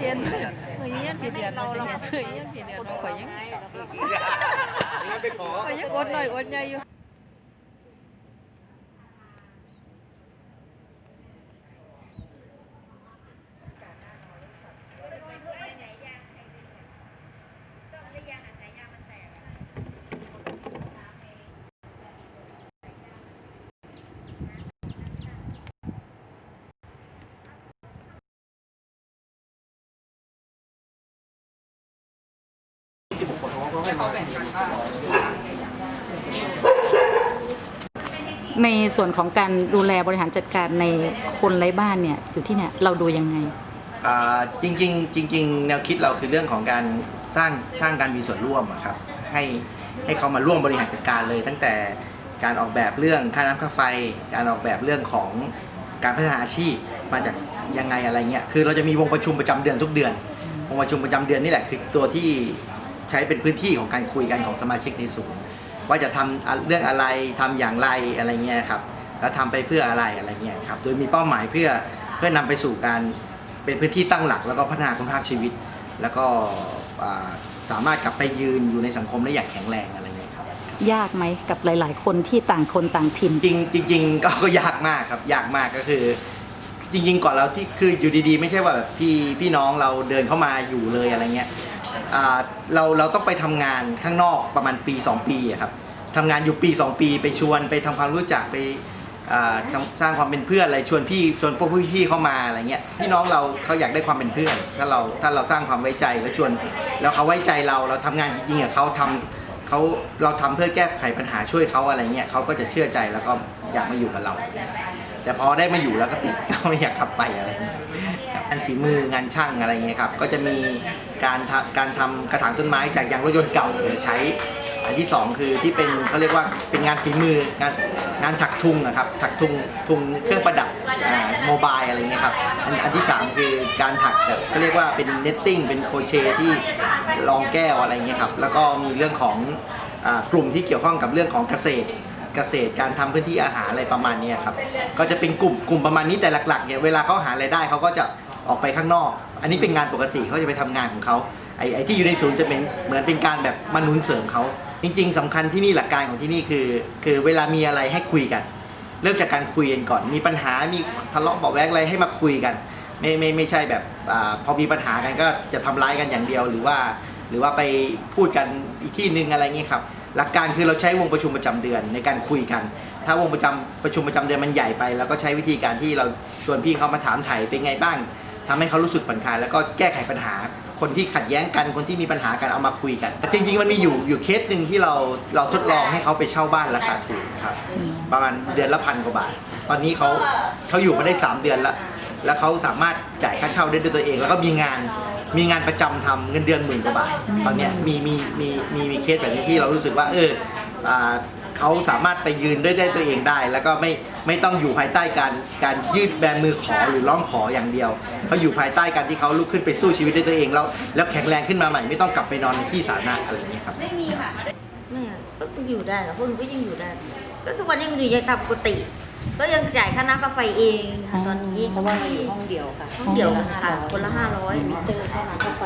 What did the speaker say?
เรียนเฮ้ยยังกี่เดือนเราเราเฮ้ยยังกี่เดือนเราข่อยยังงั้นไปขอข่อยยังอดหน่อยอดใหญ่อยู่ ในส่วนของการดูแลบริหารจัดการในคนไร้บ้านเนี่ยอยู่ที่เนี่ยเราดูยังไง อ่าจริงๆจริง ๆ แนวคิดเราคือเรื่องของการสร้างสร้างการมีส่วนร่วมอะครับให้ให้เขามาร่วมบริหารจัดการเลย ตั้งแต่การออกแบบเรื่องค่าน้ำค่าไฟ การออกแบบเรื่องของการพัฒนาอาชีพมาจากยังไงอะไรเงี้ยคือเราจะมีวงประชุมประจำเดือนทุกเดือนวงประชุมประจำเดือนนี่แหละคือตัวที่ ใช้เป็นพื้นที่ของการคุยกันของสมาชิกในศูนย์ว่าจะทำอะเรื่องอะไรทำอย่างไรอะไรเงี้ยครับแล้วทำไปเพื่ออะไรอะไรเงี้ยครับโดยมีเป้าหมายเพื่อเพื่อนำไปสู่การเป็นพื้นที่ตั้งหลัก แล้วก็พัฒนาคุณภาพชีวิต แล้วก็อ่าสามารถกลับไปยืนอยู่ในสังคมได้อย่างแข็งแรงอะไรเงี้ยครับยากไหมกับหลาย ๆ คนที่ต่างคนต่างถิ่นจริงจริงๆก็ก็ยากมากครับยากมากก็คือ จริง ๆ ก่อนเราที่คืออยู่ดีๆ ไม่ใช่ว่าแบบพี่พี่น้องเราเดินเข้ามาอยู่เลยอะไรเงี้ย อ่าเราเราต้องไปทำงานข้างนอกประมาณปี 2 ปีอะครับทำงานอยู่ปี 2 ปีไปชวนไปทำความรู้จักไปอ่าทำสร้างความเป็นเพื่อนอะไรชวนพี่ชวนพวกพี่ๆเข้ามาอะไรเงี้ยพี่น้องเราเขาอยากได้ความเป็นเพื่อนถ้าเราถ้าเราสร้างความไว้ใจแล้วชวนแล้วเขาไว้ใจเราเราทำงานจริงๆกับเขาทำเขาเราทำเพื่อแก้ไขปัญหาช่วยเขาอะไรเงี้ยเขาก็จะเชื่อใจแล้วก็อยากมาอยู่กับเรา แต่พอได้มาอยู่แล้วก็ติด ก็ไม่อยากกลับไปอะไรเงี้ยครับงานฝีมืองานช่างอะไรเงี้ยครับ ก็จะมี การทำการทำกระถางต้นไม้จากยางรถยนต์เก่าหรือใช้ อันที่สองคือที่เป็นเขาเรียกว่าเป็นงานฝีมืองานงานถักทุงนะครับถักทุงทุงเครื่องประดับโมบายอะไรเงี้ยครับอันอันที่สามคือการถักแบบเขาเรียกว่าเป็นเนตติ้งเป็นโคเชที่รองแก้วอะไรเงี้ยครับแล้วก็มีเรื่องของอกลุ่มที่เกี่ยวข้องกับเรื่องของเกษตรเกษตรการทำพื้นที่อาหารอะไรประมาณนี้ครับก็จะเป็นกลุ่มกลุ่มประมาณนี้แต่หลักๆเนี่ยเวลาเขาหารายได้เขาก็จะออกไปข้างนอก อันนี้เป็นงานปกติเขาจะไปทำงานของเขาไอ้ไอ้ที่อยู่ในศูนย์จะเป็นเหมือนเป็นการแบบมาหนุนเสริมเขาจริง ๆสำคัญที่นี่หลักการของที่นี่คือ คือเวลามีอะไรให้คุยกัน เริ่มจากการคุยกันก่อน มีปัญหามีทะเลาะเบาะแว้งอะไรให้มาคุยกัน ไม่ไม่ไม่ใช่แบบอาพอมีปัญหากันก็จะทำร้ายกันอย่างเดียวหรือว่า หรือว่าไปพูดกันอีกที่หนึ่งอะไรเงี้ยครับหลักการคือเราใช้วงประชุมประจำเดือนในการคุยกัน ถ้าวงประจำประชุมประจำเดือนมันใหญ่ไปเราก็ใช้วิธีการที่เราชวนพี่เขามาถามไถ่เป็นไงบ้าง ทำให้เขารู้สึกผ่อนคลายแล้วก็แก้ไขปัญหา คนที่ขัดแย้งกันคนที่มีปัญหากันเอามาคุยกัน จริงๆมันมีอยู่อยู่เคสหนึ่งที่เราเราทดลองให้เขาไปเช่าบ้านราคาถูกครับประมาณเดือนละพันกว่าบาท ตอนนี้เขาเขาอยู่มาได้ 3 เดือนล้วแล้วเขาสามารถจ่ายค่าเช่าได้ด้วยตัวเอง แล้วก็มีงานมีงานประจำทำเงินเดือนหมื่นกว่าบาท ตอนเนี้ยมีมีมีมีมีเคสแบบนี้ที่เรารู้สึกว่าเอออ่า เขาสามารถไปยืนด้วยได้ตัวเองได้ แล้วก็ไม่ไม่ต้องอยู่ภายใต้การการยืดแบนมือขอหรือร้องขออย่างเดียวเขาอยู่ภายใต้การที่เขาลุกขึ้นไปสู้ชีวิตด้วยตัวเอง แล้วแล้วแข็งแรงขึ้นมาใหม่ไม่ต้องกลับไปนอนในที่สาธารณะอะไรอย่างเงี้ยครับ ไม่มีค่ะแม่ก็อยู่ได้ค่ะพวกหนูก็ยังอยู่ได้ ก็ทุกวันยังอยู่ยังตามปกติ ก็ยังจ่ายค่าน้ำค่าไฟเองค่ะตอนนี้เพราะว่าเราอยู่ห้องเดียวค่ะห้องเดียวค่ะคนละห้าร้อย มิเตอร์เท่านั้นก็ไฟ